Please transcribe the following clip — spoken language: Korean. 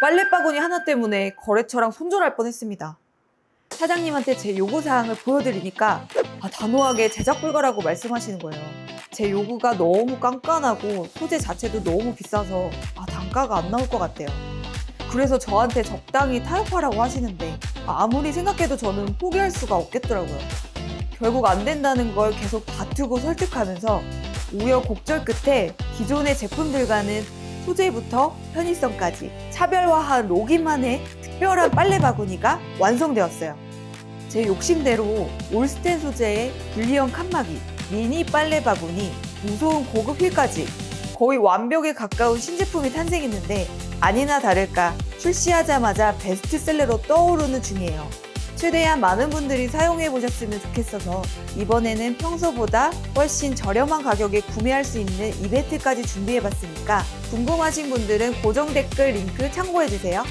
빨래 바구니 하나 때문에 거래처랑 손절할 뻔했습니다. 사장님한테 제 요구 사항을 보여드리니까 아, 단호하게 제작 불가라고 말씀하시는 거예요. 제 요구가 너무 깐깐하고 소재 자체도 너무 비싸서 아, 단가가 안 나올 것 같대요. 그래서 저한테 적당히 타협하라고 하시는데 아, 아무리 생각해도 저는 포기할 수가 없겠더라고요. 결국 안 된다는 걸 계속 다투고 설득하면서 우여곡절 끝에 기존의 제품들과는 소재부터 편의성까지 차별화한 로기만의 특별한 빨래 바구니가 완성되었어요. 제 욕심대로 올스텐 소재의 불리형 칸막이, 미니 빨래 바구니, 무소음 고급 휠까지 거의 완벽에 가까운 신제품이 탄생했는데 아니나 다를까 출시하자마자 베스트셀러로 떠오르는 중이에요. 최대한 많은 분들이 사용해 보셨으면 좋겠어서 이번에는 평소보다 훨씬 저렴한 가격에 구매할 수 있는 이벤트까지 준비해 봤으니까 궁금하신 분들은 고정 댓글 링크 참고해 주세요.